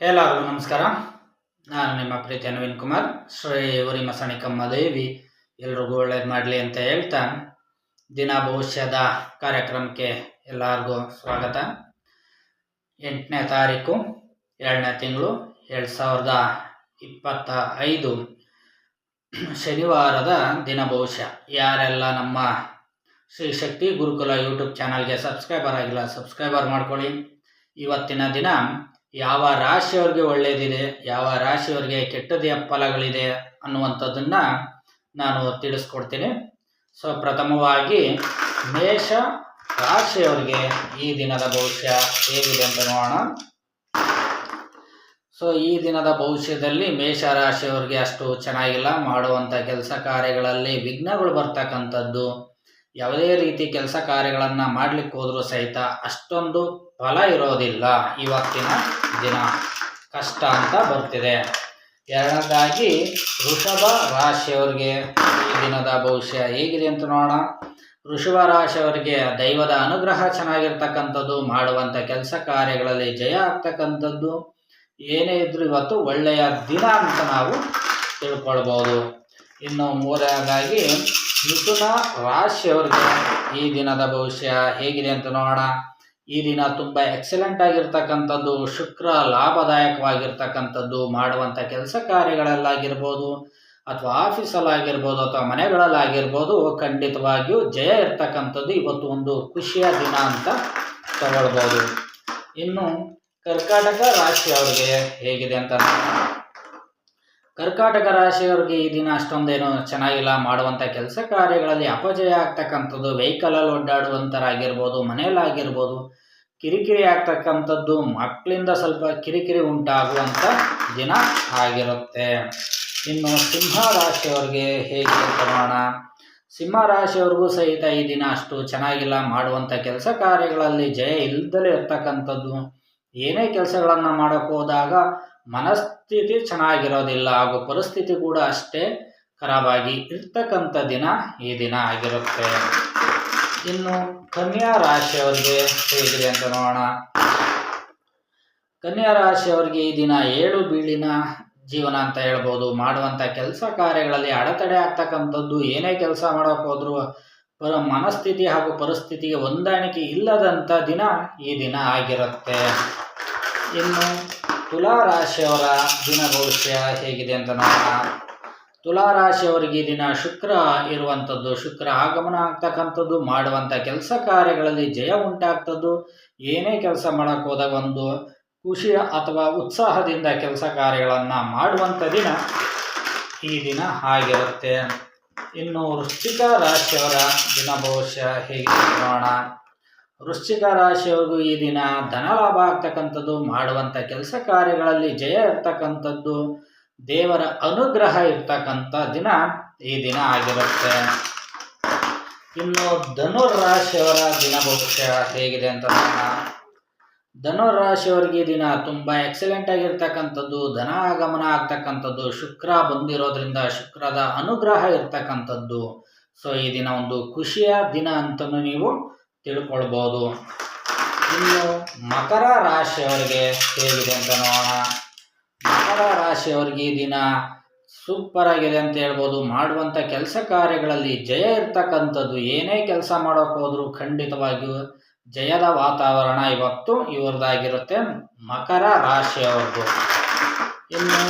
ಎಲ್ಲರಿಗೂ ನಮಸ್ಕಾರ. ನಾನು ನಿಮ್ಮ ಪ್ರೀತಿಯ ನವೀನ್ ಕುಮಾರ್. ಶ್ರೀ ಉರಿ ಮಸಣಿಕಮ್ಮ ದೇವಿ. ಎಲ್ರಿಗೂ ಒಳ್ಳೇದು ಮಾಡಲಿ ಅಂತ ಹೇಳ್ತಾ ದಿನ ಭವಿಷ್ಯದ ಕಾರ್ಯಕ್ರಮಕ್ಕೆ ಎಲ್ಲರಿಗೂ ಸ್ವಾಗತ. ಎಂಟನೇ ತಾರೀಕು ಎರಡನೇ ತಿಂಗಳು, ಎರಡು ಸಾವಿರದ ಇಪ್ಪತ್ತ ಐದು. ಶನಿವಾರದ ದಿನ ಭವಿಷ್ಯ. ಯಾರೆಲ್ಲ ನಮ್ಮ ಶ್ರೀ ಶಕ್ತಿ ಗುರುಕುಲ ಯೂಟ್ಯೂಬ್ ಚಾನಲ್ಗೆ ಸಬ್ಸ್ಕ್ರೈಬರ್ ಆಗಿಲ್ಲ, ಸಬ್ಸ್ಕ್ರೈಬರ್ ಮಾಡ್ಕೊಳ್ಳಿ. ಇವತ್ತಿನ ದಿನ ಯಾವ ರಾಶಿಯವ್ರಿಗೆ ಒಳ್ಳೆಯದಿದೆ ಯಾವ ರಾಶಿಯವ್ರಿಗೆ ಕೆಟ್ಟದೆಯ ಫಲಗಳಿದೆ ಅನ್ನುವಂಥದ್ದನ್ನು ನಾನು ತಿಳಿಸ್ಕೊಡ್ತೀನಿ. ಸೊ ಪ್ರಥಮವಾಗಿ ಮೇಷ ರಾಶಿಯವರಿಗೆ ಈ ದಿನದ ಭವಿಷ್ಯ ಹೇಗಿದೆ ಅಂತ ನೋಡೋಣ. ಸೊ ಈ ದಿನದ ಭವಿಷ್ಯದಲ್ಲಿ ಮೇಷ ರಾಶಿಯವರಿಗೆ ಅಷ್ಟು ಚೆನ್ನಾಗಿಲ್ಲ. ಮಾಡುವಂಥ ಕೆಲಸ ಕಾರ್ಯಗಳಲ್ಲಿ ವಿಘ್ನಗಳು ಬರ್ತಕ್ಕಂಥದ್ದು. ಯಾವುದೇ ರೀತಿ ಕೆಲಸ ಕಾರ್ಯಗಳನ್ನು ಮಾಡ್ಲಿಕ್ಕೆ ಹೋದರೂ ಸಹಿತ ಅಷ್ಟೊಂದು ಫಲ ಇರೋದಿಲ್ಲ. ಇವತ್ತಿನ ದಿನ. ಕಷ್ಟ ಅಂತ ಬರ್ತಿದೆ. ಎರಡನೇದಾಗಿ ವೃಷಭ ರಾಶಿಯವರಿಗೆ ಈ ದಿನದ ಭವಿಷ್ಯ ಹೇಗಿದೆ ಅಂತ ನೋಡೋಣ. ವೃಷಭ ರಾಶಿಯವರಿಗೆ ದೈವದ ಅನುಗ್ರಹ ಚೆನ್ನಾಗಿರ್ತಕ್ಕಂಥದ್ದು, ಮಾಡುವಂಥ ಕೆಲಸ ಕಾರ್ಯಗಳಲ್ಲಿ ಜಯ ಆಗ್ತಕ್ಕಂಥದ್ದು. ಏನೇ ಇದ್ರೂ ಇವತ್ತು ಒಳ್ಳೆಯ ದಿನ ಅಂತ ನಾವು ತಿಳ್ಕೊಳ್ಬೋದು. ಇನ್ನು ಮೂರನೇದಾಗಿ ಮಿಥುನ ರಾಶಿಯವರಿಗೆ ಈ ದಿನದ ಭವಿಷ್ಯ ಹೇಗಿದೆ ಅಂತ ನೋಡೋಣ. ಈ ದಿನ ತುಂಬ ಎಕ್ಸಲೆಂಟ್ ಆಗಿರ್ತಕ್ಕಂಥದ್ದು, ಶುಕ್ರ ಲಾಭದಾಯಕವಾಗಿರ್ತಕ್ಕಂಥದ್ದು, ಮಾಡುವಂಥ ಕೆಲಸ ಕಾರ್ಯಗಳಲ್ಲಾಗಿರ್ಬೋದು, ಅಥವಾ ಆಫೀಸಲ್ಲಾಗಿರ್ಬೋದು, ಅಥವಾ ಮನೆಗಳಲ್ಲಾಗಿರ್ಬೋದು, ಖಂಡಿತವಾಗಿಯೂ ಜಯ ಇರ್ತಕ್ಕಂಥದ್ದು ಇವತ್ತು ಒಂದು ಖುಷಿಯ ದಿನ ಅಂತ ತಗೊಳ್ಬೋದು ಇನ್ನು ಕರ್ಕಾಟಕ ರಾಶಿಯವರಿಗೆ ಹೇಗಿದೆ ಅಂತ. ಕರ್ಕಾಟಕ ರಾಶಿಯವರಿಗೆ ಈ ದಿನ ಅಷ್ಟೊಂದೇನು ಚೆನ್ನಾಗಿಲ್ಲ. ಮಾಡುವಂಥ ಕೆಲಸ ಕಾರ್ಯಗಳಲ್ಲಿ ಅಪಜಯ ಆಗ್ತಕ್ಕಂಥದ್ದು. ವೆಹಿಕಲಲ್ಲಿ ಒಡ್ಡಾಡುವಂಥರಾಗಿರ್ಬೋದು ಮನೆಯಲ್ಲಾಗಿರ್ಬೋದು ಕಿರಿಕಿರಿ ಆಗ್ತಕ್ಕಂಥದ್ದು, ಮಕ್ಕಳಿಂದ ಸ್ವಲ್ಪ ಕಿರಿಕಿರಿ ಉಂಟಾಗುವಂಥ ದಿನ ಆಗಿರುತ್ತೆ. ಇನ್ನು ಸಿಂಹ ರಾಶಿಯವರಿಗೆ ಹೇಗೆ ಪ್ರಮಾಣ ಸಿಂಹ ರಾಶಿಯವ್ರಿಗೂ ಸಹಿತ ಈ ದಿನ ಅಷ್ಟು ಚೆನ್ನಾಗಿಲ್ಲ. ಮಾಡುವಂಥ ಕೆಲಸ ಕಾರ್ಯಗಳಲ್ಲಿ ಜಯ ಇಲ್ಲದಲೇ ಇರ್ತಕ್ಕಂಥದ್ದು. ಏನೇ ಕೆಲಸಗಳನ್ನು ಮಾಡೋಕ್ಕೆ ಹೋದಾಗ ಮನಸ್ಥಿತಿ ಚೆನ್ನಾಗಿರೋದಿಲ್ಲ ಹಾಗೂ ಪರಿಸ್ಥಿತಿ ಕೂಡ ಅಷ್ಟೇ ಖರಾಬಾಗಿ ಇರ್ತಕ್ಕಂಥ ದಿನ ಈ ದಿನ ಆಗಿರುತ್ತೆ. ಇನ್ನು ಕನ್ಯಾ ರಾಶಿಯವರಿಗೆ ಹೇಗಿದೆ ಅಂತ ನೋಡೋಣ. ಕನ್ಯಾ ರಾಶಿಯವರಿಗೆ ಈ ದಿನ ಏಳು ಬೀಳಿನ ಜೀವನ ಅಂತ ಹೇಳ್ಬೋದು. ಮಾಡುವಂಥ ಕೆಲಸ ಕಾರ್ಯಗಳಲ್ಲಿ ಅಡೆತಡೆ ಆಗ್ತಕ್ಕಂಥದ್ದು, ಏನೇ ಕೆಲಸ ಮಾಡೋಕೆ ಪರ ಮನಸ್ಥಿತಿ ಹಾಗೂ ಪರಿಸ್ಥಿತಿಗೆ ಹೊಂದಾಣಿಕೆ ಇಲ್ಲದಂಥ ದಿನ ಈ ದಿನ ಆಗಿರುತ್ತೆ. ಇನ್ನು ತುಲಾ ರಾಶಿಯವರ ದಿನ ಭವಿಷ್ಯ ಹೇಗಿದೆ ಅಂತ ನೋಡೋಣ. ತುಲಾ ರಾಶಿಯವರಿಗೆ ದಿನ ಶುಕ್ರ ಇರುವಂಥದ್ದು, ಶುಕ್ರ ಆಗಮನ ಆಗ್ತಕ್ಕಂಥದ್ದು, ಮಾಡುವಂಥ ಕೆಲಸ ಕಾರ್ಯಗಳಲ್ಲಿ ಜಯ ಉಂಟಾಗ್ತದ್ದು. ಏನೇ ಕೆಲಸ ಮಾಡೋಕ್ಕೆ ಹೋದಾಗ ಒಂದು ಖುಷಿಯ ಅಥವಾ ಉತ್ಸಾಹದಿಂದ ಕೆಲಸ ಕಾರ್ಯಗಳನ್ನು ಮಾಡುವಂಥ ದಿನ ಈ ದಿನ ಆಗಿರುತ್ತೆ. ಇನ್ನು ವೃಶ್ಚಿಕ ರಾಶಿಯವರ ದಿನ ಭವಿಷ್ಯ ಹೇಗೆ ನೋಡೋಣ. ವೃಶ್ಚಿಕ ರಾಶಿಯವರೆಗೂ ಈ ದಿನ ಧನ ಲಾಭ ಆಗ್ತಕ್ಕಂಥದ್ದು, ಮಾಡುವಂಥ ಕೆಲಸ ಕಾರ್ಯಗಳಲ್ಲಿ ಜಯ ಇರ್ತಕ್ಕಂಥದ್ದು, ದೇವರ ಅನುಗ್ರಹ ಇರ್ತಕ್ಕಂಥ ದಿನ ಈ ದಿನ ಆಗಿರುತ್ತೆ. ಇನ್ನು ಧನುರಾಶಿಯವರ ದಿನ ಭವಿಷ್ಯ ಹೇಗಿದೆ ಅಂತ ಧನುರಾಶಿಯವರಿಗೆ ದಿನ ತುಂಬ ಎಕ್ಸಲೆಂಟ್ ಆಗಿರ್ತಕ್ಕಂಥದ್ದು, ಧನ ಆಗಮನ ಆಗ್ತಕ್ಕಂಥದ್ದು, ಶುಕ್ರ ಬಂದಿರೋದ್ರಿಂದ ಶುಕ್ರದ ಅನುಗ್ರಹ ಇರ್ತಕ್ಕಂಥದ್ದು. ಸೊ ಈ ದಿನ ಒಂದು ಖುಷಿಯ ದಿನ ಅಂತಲೂ ನೀವು ತಿಳ್ಕೊಳ್ಬೋದು. ಇನ್ನು ಮಕರ ರಾಶಿಯವರಿಗೆ ಹೇಗಿದೆ ಅಂತ ನೋಡೋಣ. ಮಕರ ರಾಶಿಯವರಿಗೆ ಈ ದಿನ ಸೂಪರ್ ಆಗಿದೆ ಅಂತ ಹೇಳ್ಬೋದು. ಮಾಡುವಂಥ ಕೆಲಸ ಕಾರ್ಯಗಳಲ್ಲಿ ಜಯ ಇರ್ತಕ್ಕಂಥದ್ದು ಏನೇ ಕೆಲಸ ಮಾಡೋಕೆ ಹೋದರೂ ಖಂಡಿತವಾಗಿಯೂ ಜಯದ ವಾತಾವರಣ ಇವತ್ತು ಇವ್ರದ್ದಾಗಿರುತ್ತೆ ಮಕರ ರಾಶಿಯವ್ರದ್ದು. ಇನ್ನು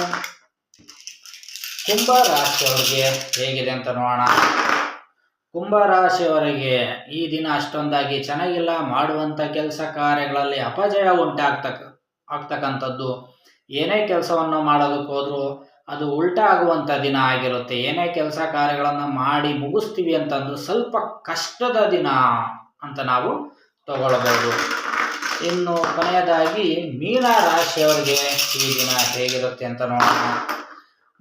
ಕುಂಭ ರಾಶಿಯವ್ರಿಗೆ ಹೇಗಿದೆ ಅಂತ ನೋಡೋಣ. ಕುಂಭ ರಾಶಿಯವರಿಗೆ ಈ ದಿನ ಅಷ್ಟೊಂದಾಗಿ ಚೆನ್ನಾಗಿಲ್ಲ. ಮಾಡುವಂಥ ಕೆಲಸ ಕಾರ್ಯಗಳಲ್ಲಿ ಅಪಜಯ ಉಂಟಾಗ್ತಕ್ಕ ಆಗ್ತಕ್ಕಂಥದ್ದು. ಏನೇ ಕೆಲಸವನ್ನು ಮಾಡೋದಕ್ಕೆ ಹೋದರೂ ಅದು ಉಲ್ಟಾ ಆಗುವಂಥ ದಿನ ಆಗಿರುತ್ತೆ. ಏನೇ ಕೆಲಸ ಕಾರ್ಯಗಳನ್ನು ಮಾಡಿ ಮುಗಿಸ್ತೀವಿ ಅಂತಂದು ಸ್ವಲ್ಪ ಕಷ್ಟದ ದಿನ ಅಂತ ನಾವು ತಗೊಳ್ಬೋದು ಇನ್ನು ಕೊನೆಯದಾಗಿ ಮೀನ ರಾಶಿಯವರಿಗೆ ಈ ದಿನ ಹೇಗಿರುತ್ತೆ ಅಂತ ನೋಡೋಣ.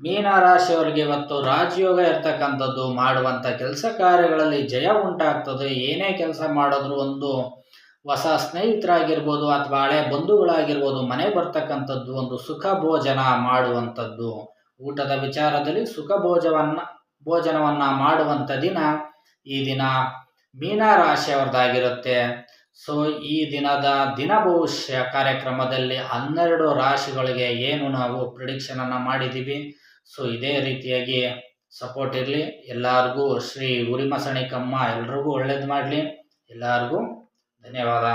ಮೀನ ರಾಶಿಯವರಿಗೆ ಇವತ್ತು ರಾಜಯೋಗ ಇರ್ತಕ್ಕಂಥದ್ದು ಮಾಡುವಂಥ ಕೆಲಸ ಕಾರ್ಯಗಳಲ್ಲಿ ಜಯ ಉಂಟಾಗ್ತದೆ. ಏನೇ ಕೆಲಸ ಮಾಡಿದ್ರು ಒಂದು ಹೊಸ ಸ್ನೇಹಿತರಾಗಿರ್ಬೋದು ಅಥವಾ ಹಳೆ ಬಂಧುಗಳಾಗಿರ್ಬೋದು, ಮನೆ ಬರ್ತಕ್ಕಂಥದ್ದು ಒಂದು ಸುಖ ಭೋಜನ ಮಾಡುವಂಥದ್ದು. ಊಟದ ವಿಚಾರದಲ್ಲಿ ಸುಖ ಭೋಜವನ್ನ, ಭೋಜನವನ್ನು ಮಾಡುವಂಥ ದಿನ ಈ ದಿನ ಮೀನ ರಾಶಿಯವ್ರದ್ದಾಗಿರುತ್ತೆ ಸೊ ಈ ದಿನದ ದಿನ ಭವಿಷ್ಯ ಕಾರ್ಯಕ್ರಮದಲ್ಲಿ ಹನ್ನೆರಡು ರಾಶಿಗಳಿಗೆ ಏನು ನಾವು ಪ್ರಿಡಿಕ್ಷನ್ ಅನ್ನ ಮಾಡಿದ್ದೀವಿ? ಸೊ ಇದೇ ರೀತಿಯಾಗಿ ಸಪೋರ್ಟ್ ಇರಲಿ. ಎಲ್ಲರಿಗೂ ಶ್ರೀ ಉರಿಮಸಣಿಕಮ್ಮ ಎಲ್ರಿಗೂ ಒಳ್ಳೇದು ಮಾಡಲಿ. ಎಲ್ಲರಿಗೂ ಧನ್ಯವಾದ.